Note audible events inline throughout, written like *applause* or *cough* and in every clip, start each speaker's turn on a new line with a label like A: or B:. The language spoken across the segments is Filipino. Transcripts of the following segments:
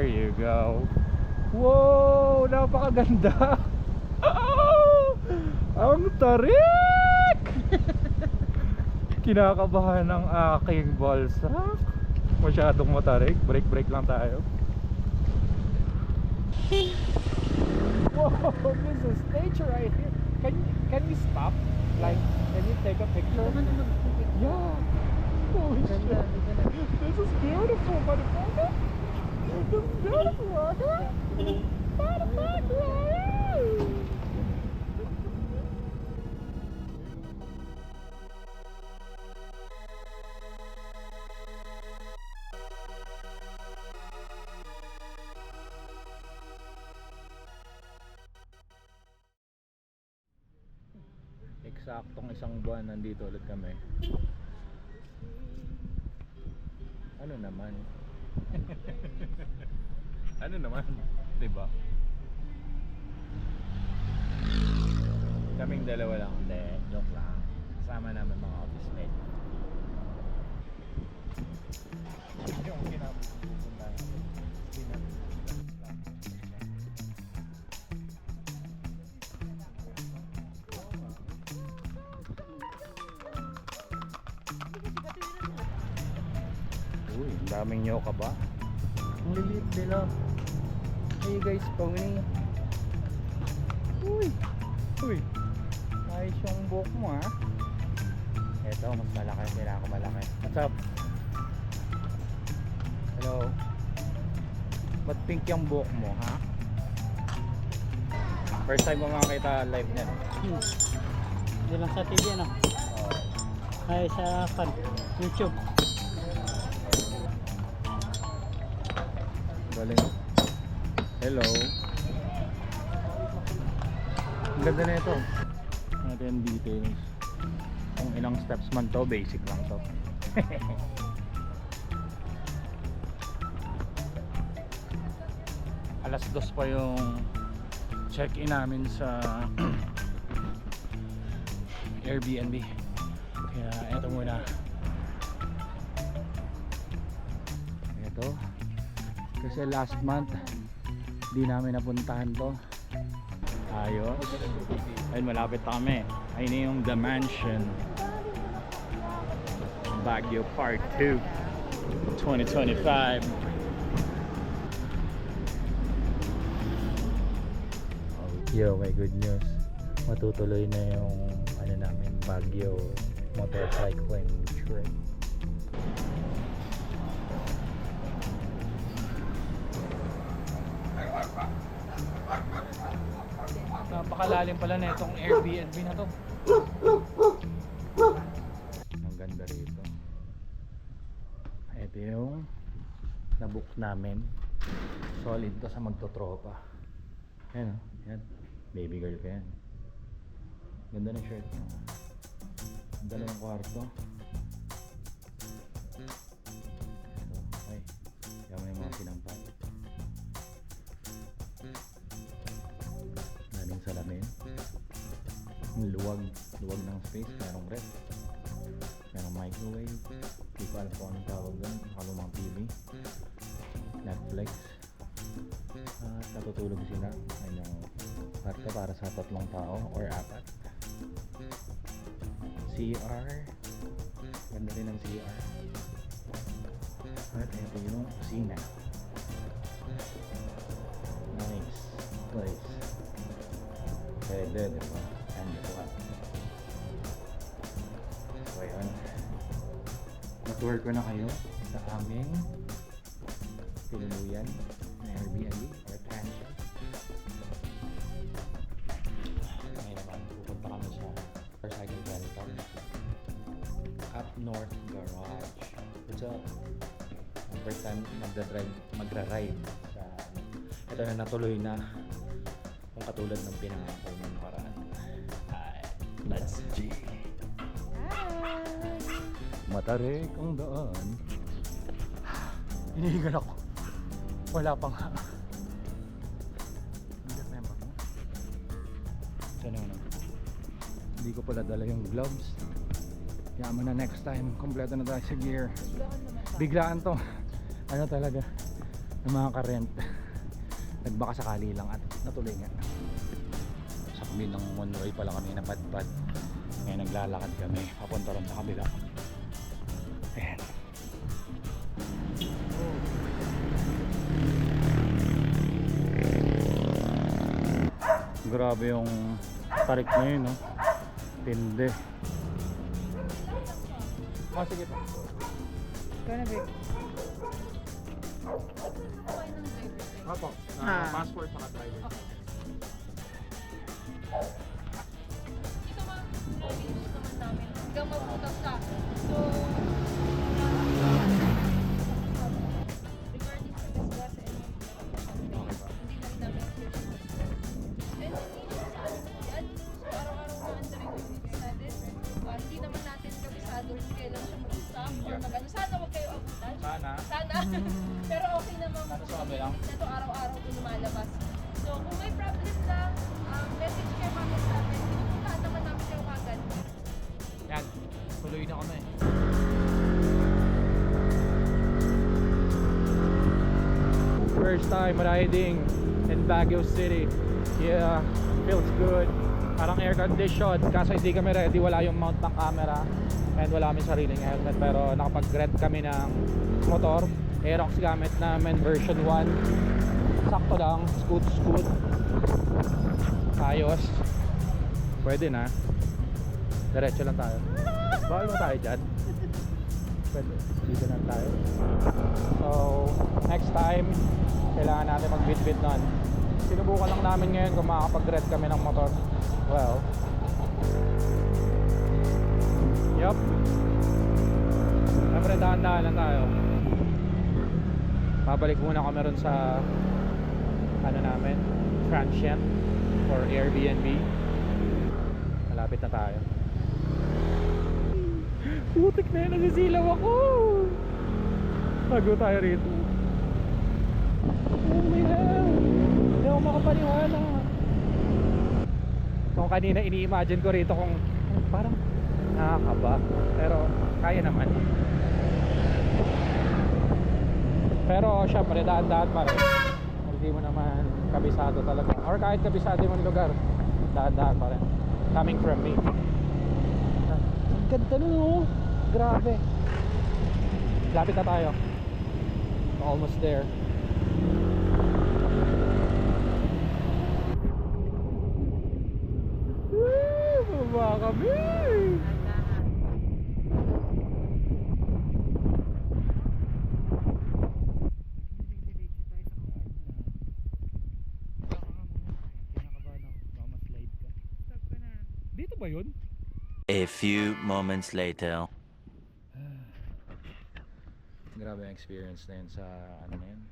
A: There you go. Wow! Napakaganda! *laughs* Ang tarik! *laughs* Kinakabahan ng aking balsak. Masyadong matarik. Break-break lang tayo. Wow! This is nature right here. Can can we stop? Like, can you take a picture? Yeah. Holy shit. This is beautiful, motherfucker. Eksaktong isang buwan nandito ulit kami. Ano naman? *laughs* ano naman? 'Di ba? Kaming dalawa lang. Hindi, joke lang. Kasama namin mga office mate. Yun yung kinapupunta namin. Hindi daming nyoka ba? Ang liliit nila. Hey guys, pony. Uy! Uy! Ayos yung buhok mo ha. Eto, mas malaki. Kailangan ko malaki. What's up? Hello? Ba't pink yung buhok mo ha? First time mo makakita live niyan.
B: Hmm. Hindi lang sa TV ano.
A: Oh.
B: Ay sa fan. YouTube.
A: Galing. Hello. Ang ganda na ito. Natin details. Kung ilang steps man to, basic lang to. *laughs* Alas dos pa yung check-in namin sa *clears throat* Airbnb. Kaya eto muna. Ito. Kasi last month di namin napuntahan to. Ayos. Ayun, malapit na kami. Ayun yung The Mansion. Baguio Part 2 2025. Yo, may good news. Matutuloy na yung ano namin, Baguio motorcycling trip. Napakalalim pala na itong Airbnb na to. Ang ganda rito. Ito yung nabook namin. Solid to sa magtotropa. Yan o. Yan. Baby girl ka yan. Ganda ng shirt mo. Dalawang kwarto. Luwag. Ng space. Merong ref. Merong microwave. Hindi ko alam kung anong tawag doon. Nakalumang TV. Netflix. At natutulog sila. Ayun yung kwarto para sa tatlong tao or apat. CR. Ganda rin ng CR. At ito yung kusina. Nice place. Pwede, di Matour ko na kayo sa aming tinuluyan na Airbnb or pension. Ngayon naman, pupunta kami sa motorcycle rental. Up North Garage. What's up? First time magdadrive, magra-ride sa ito na natuloy na kung katulad ng pinangako Matarik ang daan. Hinihigal ako. Wala pa nga. Hindi member mo. Sana na. Hindi ko pala dala yung gloves. Mo na next time, kompleto na tayo sa gear. Biglaan to. Ano talaga? ng mga karent. Nagbaka sakali lang at natuloy nga. Sa kami ng Monroy pala kami na padpad. Ngayon naglalakad kami papunta ron sa kabila. Grabe yung tarik na yun, no? Tindi. Oh, sige pa. Kaya na, babe.
C: Opo.
B: Ah.
C: passport sa driver.
D: Ito mga service naman namin. Hanggang mabutas ka. So,
A: First time riding in Baguio City. Yeah, feels good. Parang air conditioned. Kaso hindi kami ready. Wala yung mount ng camera. And wala kami sariling helmet. Pero nakapag-rent kami ng motor. Aerox gamit namin version 1. Sakto lang. Scoot, scoot. Ayos. Pwede na. Diretso lang tayo. Bawal mo tayo dyan. Pwede. Dito lang tayo. So, next time, kailangan natin magbitbit nun. Sinubukan lang namin ngayon kung makakapag-red kami ng motor. Well, yup. Siyempre, dahan-dahan lang tayo. Babalik muna kami ron sa ano namin, transient or Airbnb. Malapit na tayo. Putik na yun, nasisilaw ako! Bago tayo rito. My God! Hindi ako makapaniwala. Kung kanina ini-imagine ko rito kung parang nakakaba. Pero kaya naman. Pero syempre daan-daan pa rin. Hindi mo naman kabisado talaga. Or kahit kabisado yung lugar, daan-daan pa rin. Coming from me. Ang ganda nun oh. Grabe. Lapit na tayo. Almost there. Woo! Baba kami! Dito ba yun?
E: A few moments later.
A: Grabe ang experience na yun sa ano na yun.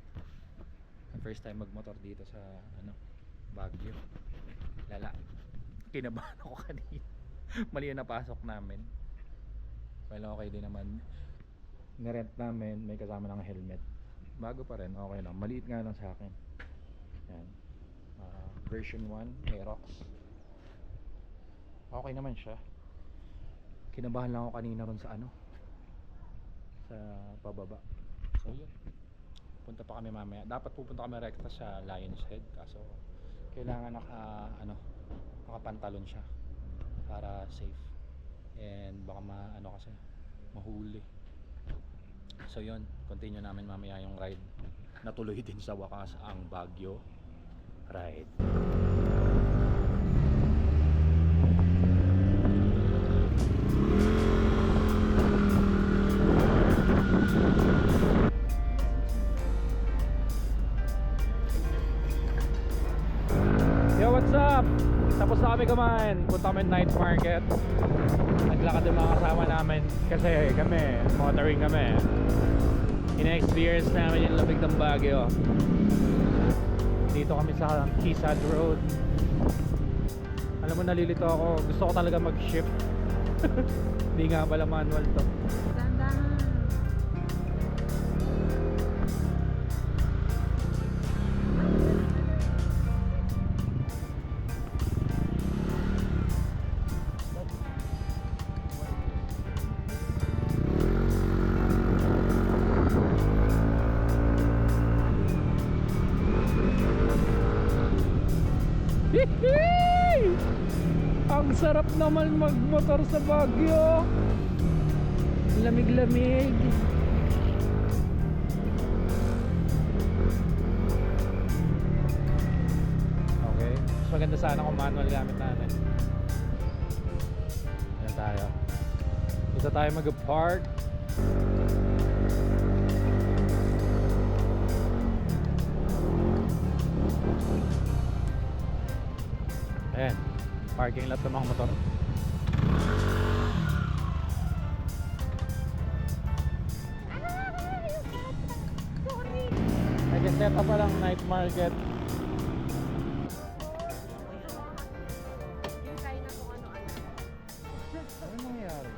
A: First time magmotor dito sa ano, Baguio. Lala. Kinabahan ako *laughs* kanina. *laughs* Mali yung napasok namin. Well, okay din naman. Nirent namin, may kasama ng helmet. Bago pa rin, okay lang. Maliit nga lang sa akin. Yan. Ah, version 1, Aerox. Okay naman siya. Kinabahan lang ako kanina ron sa ano, sa pababa. So yun. Punta pa kami mamaya. Dapat pupunta kami rekta sa Lion's Head kaso kailangan naka ano, nakapantalon siya para safe. And baka ma ano kasi mahuli. So yun, continue namin mamaya yung ride. Natuloy din sa wakas ang Baguio ride. Tapos na kami kumain. Punta kami night market. Naglakad yung mga kasama namin. Kasi kami, motoring kami. Ina-experience namin yung lamig ng Baguio. Dito kami sa Quezon Road. Alam mo, nalilito ako. Gusto ko talaga mag-shift. *laughs* Hindi nga pala manual to. Sa Baguio. Lamig-lamig. Okay. Mas maganda sana kung manual gamit natin. Ayan tayo. Dito tayo mag-park. Ayan. Parking lot ng mga motor. Market.
D: Yung kain na kung ano-ano.
A: Ano nangyayari?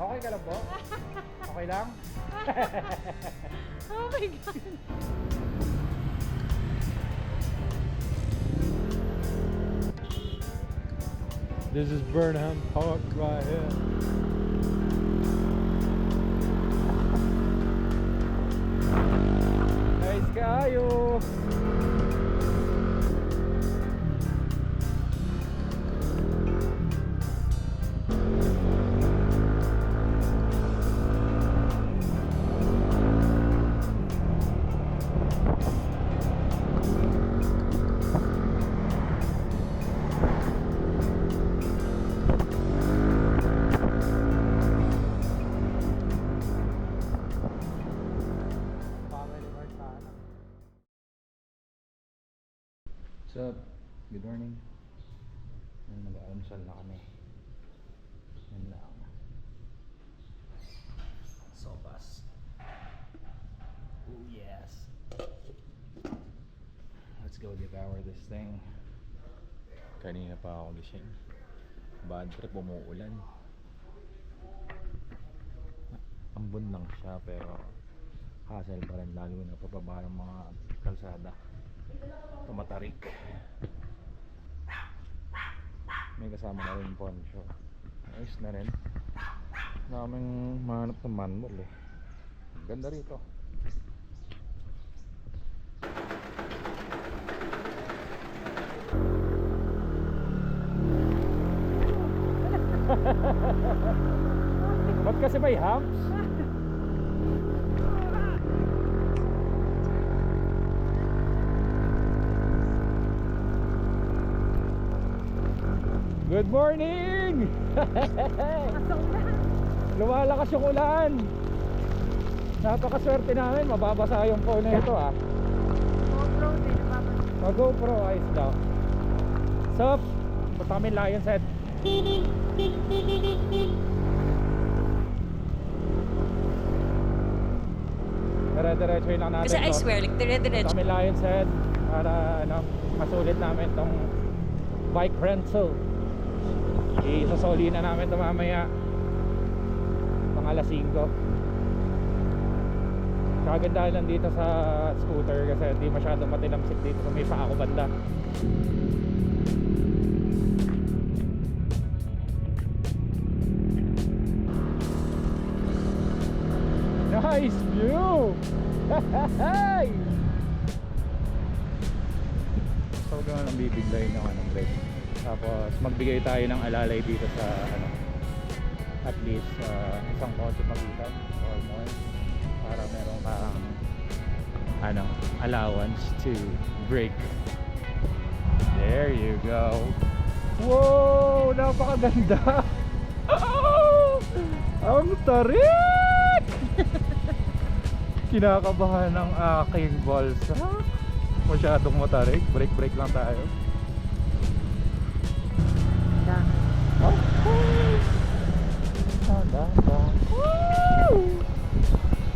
A: Okay ka lang po? Okay lang?
D: Oh my God!
A: This is Burnham Park right here. Nice kayo! Family Up? Good morning. Ayun, Mag-almusal na kami. Yun lang. Sopas. Oh yes. Let's go devour this thing. Kanina pa ako gising. Bad trip, umuulan. Ambon lang siya pero hassle pa rin lalo na pababa ng mga kalsada tumatarik. May kasama na rin poncho. Ayos na rin. Naming mahanap ng manmol eh ganda rito. *laughs* Ba't kasi may humps? Good morning! *laughs* Lumalakas yung ulan. Napakaswerte namin, mababasa yung phone na ito ah.
D: GoPro din, nababasa.
A: Mag GoPro ayos daw. Sup? Punta kami Lion's Head. Dire-diretso lang natin
F: Kasi I swear, like, dire-diretso.
A: Kami Lion's Head para ano, masulit namin tong bike rental. Isasoli na namin ito mamaya pang alas 5. Kagandahan lang dito sa scooter kasi hindi masyado matilamsik dito sa may paako banda. Nice view! *laughs* So gano'n ang bibigay ng ano, break. Tapos magbigay tayo ng alalay dito sa ano at least uh, isang kotse pagitan or more para meron kang ano allowance to break. There you go. Wow! Napakaganda! *laughs* Ang tarik! *laughs* Kinakabahan ng aking balsa. *laughs* Masyadong matarik. Break-break lang tayo.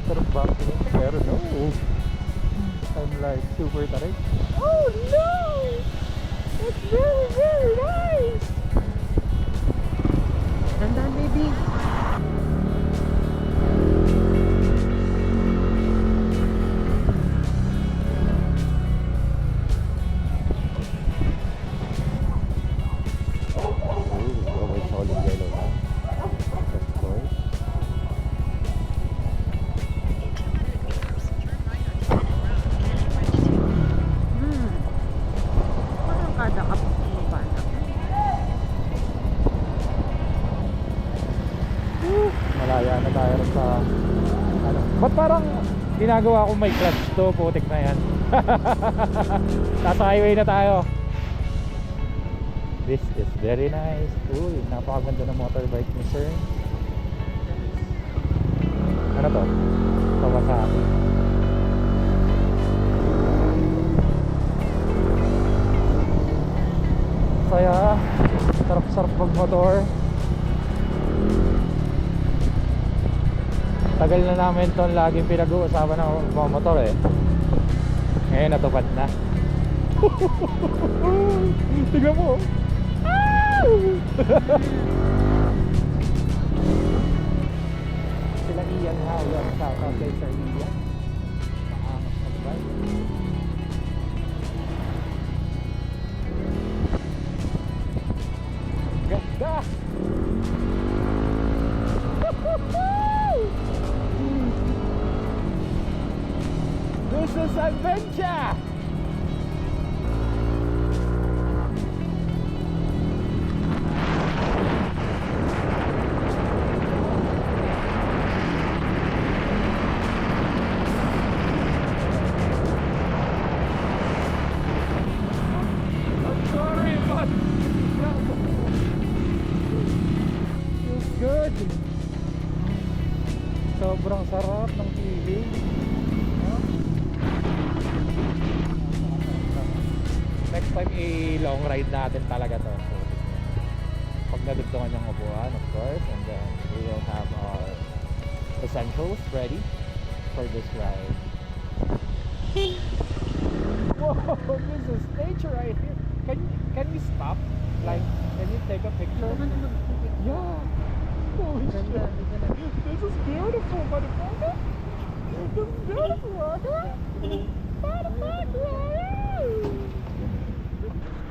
A: Sarap ba ako? Pero no. I'm like super tarik. Oh no! It's very, very nice!
F: Tandaan, baby.
A: Ginagawa ko may clutch to, putik na yan. *laughs* Nasa highway na tayo. This is very nice. Uy, napakaganda ng motorbike ni sir. Ano to? Kawasaki. Saya. Sarap-sarap magmotor. Tagal na namin to laging pinag-uusapan ng mga motor eh. Ngayon natupad na. *laughs* Tignan mo. Sila Ian Howard. Shout out kay Sir Ian. Maangas mag-bike. Ganda! This is adventure!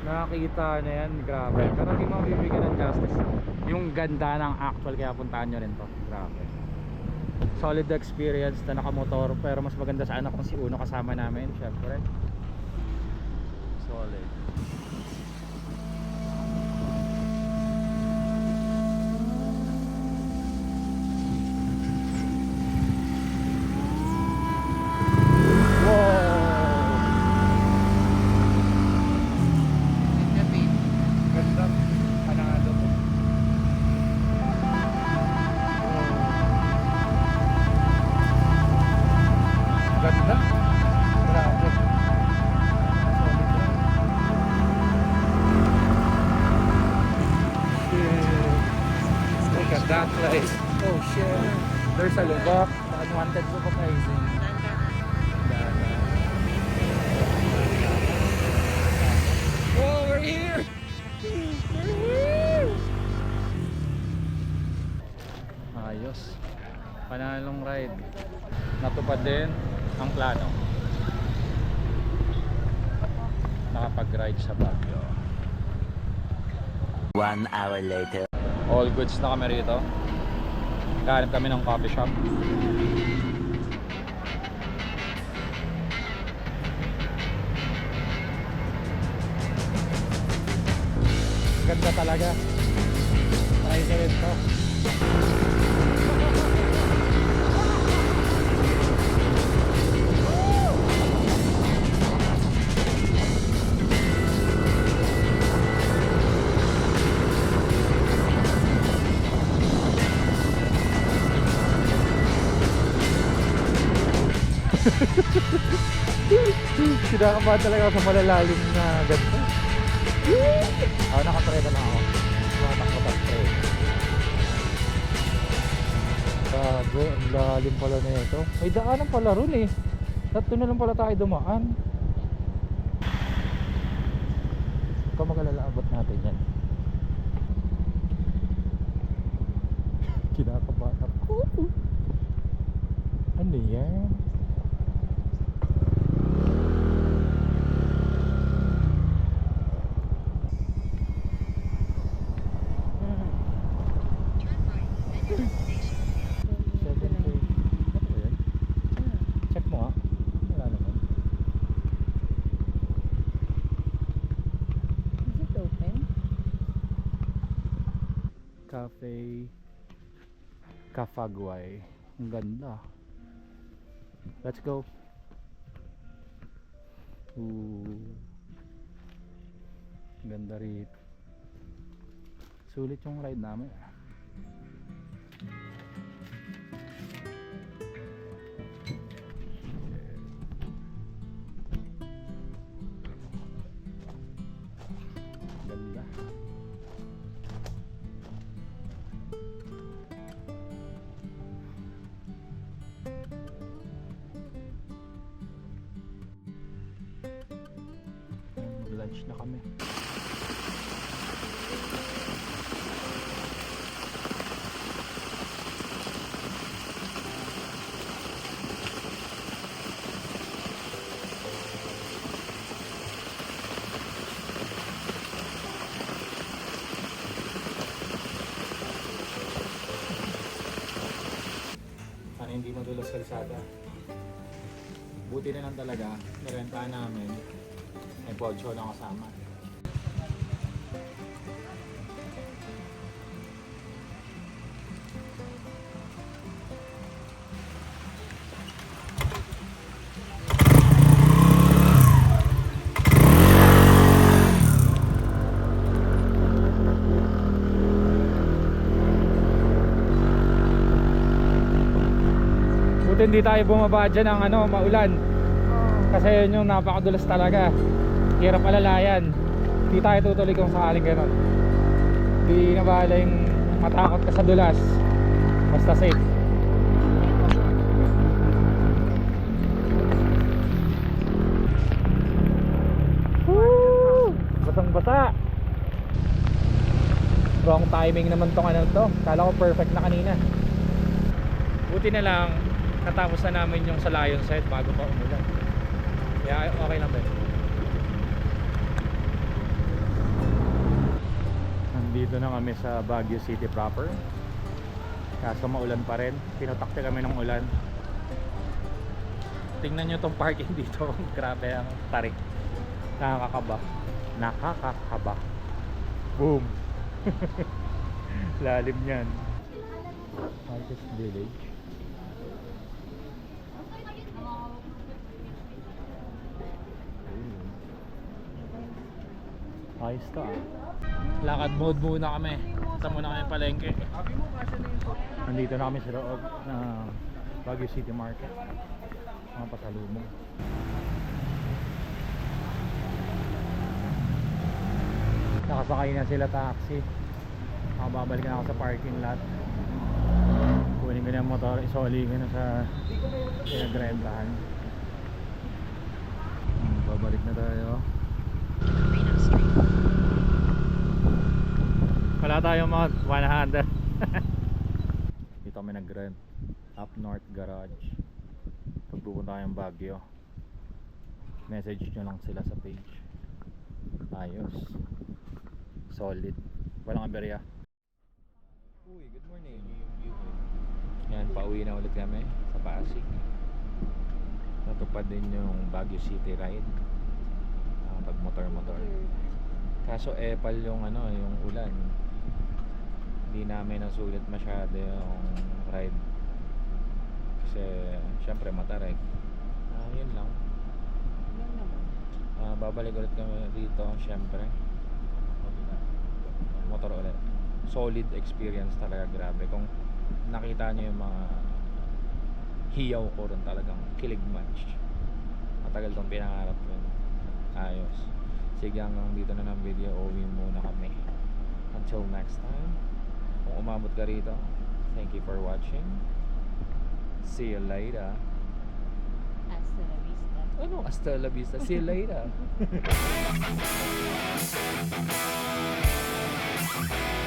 A: Nakakita na yan, grabe. Pero hindi mo bibigyan ng justice. Yung ganda ng actual, kaya puntahan nyo rin to. Grabe. Solid experience na nakamotor, pero mas maganda sana kung si Uno kasama namin, syempre. Solid. Ganda. Grabe. Shit. Look at that place. Oh shit. There's a lubak. Unwanted lubakizing. Whoa, we're here! We're here! Ayos. Panalong ride. Natupad din plano. Nakapag-ride sa Baguio.
E: One hour later.
A: All goods na kami rito. Kahanap kami ng coffee shop. Ganda talaga. Nice rin *laughs* Kinakabahan talaga ako sa malalalim na ganito. Ako nakatry na lang ako. Tumatakbo sa tray. Bago, ang lalim pala na ito. May daanan pala ron eh. Tatlo na lang pala tayo dumaan. Ikaw magalala abot natin yan. Kinakabahan ako. Ano yan? Seven to... Ano ba yan? Check mo nga. Wala naman.
F: Is it open?
A: Cafe Cafagway. Ang ganda. Let's go. Ooh. Ganda rito. Sulit yung ride namin. Kalsada. Buti na lang talaga, nirenta namin. May pocho lang kasama. Hindi tayo bumaba dyan ng ano, maulan. Kasi yun yung napakadulas talaga. Hirap alalayan. Hindi tayo tutuloy kung sakaling ganun. Hindi na bahala yung matakot ka sa dulas. Basta safe. Woo! Basang basa. Wrong timing naman tong ano to. Kala ko perfect na kanina. Buti na lang natapos na namin yung sa Lion side bago pa umulan. Kaya okay lang ba yun? Nandito na kami sa Baguio City proper. Kaso maulan pa rin. Pinutakte kami ng ulan. Tingnan nyo tong parking *laughs* dito. Grabe ang tarik. Nakakakaba. Nakakakaba. Boom. *laughs* Lalim yan. Artist Village. Ayos ka. Lakad mode muna kami. Punta muna kami palengke. Nandito na kami sa loob na Baguio City Market. Mga pasalubong. Nakasakay na sila taxi. Makababalik na ako sa parking lot. Kunin ko na yung motor, isoli ko na sa pinagrentahan. Hmm, Babalik na tayo. Wala tayong mga 100. *laughs* Dito kami nag-rent. Up North Garage. Pag pupunta kayong Baguio. Message nyo lang sila sa page. Ayos. Solid. Walang aberya. Uy, good morning. Yan, pauwi na ulit kami sa Pasig. Natupad din yung Baguio City ride. Ah, pag motor-motor. Kaso epal yung ano, yung ulan. Hindi namin nasulit masyado yung ride. Kasi syempre matarik. Ah, yun lang. Ah, babalik ulit kami dito, syempre. Motor ulit. Solid experience talaga, grabe. Kung nakita niyo yung mga hiyaw ko rin talagang kilig match. Matagal kong pinangarap yun. Ayos. Sige hanggang dito na ng video. Uwi muna kami. Until next time. Kung umabot ka rito, thank you for watching. See you later.
F: Hasta la vista.
A: Ano? Hasta la vista. See you later. *laughs*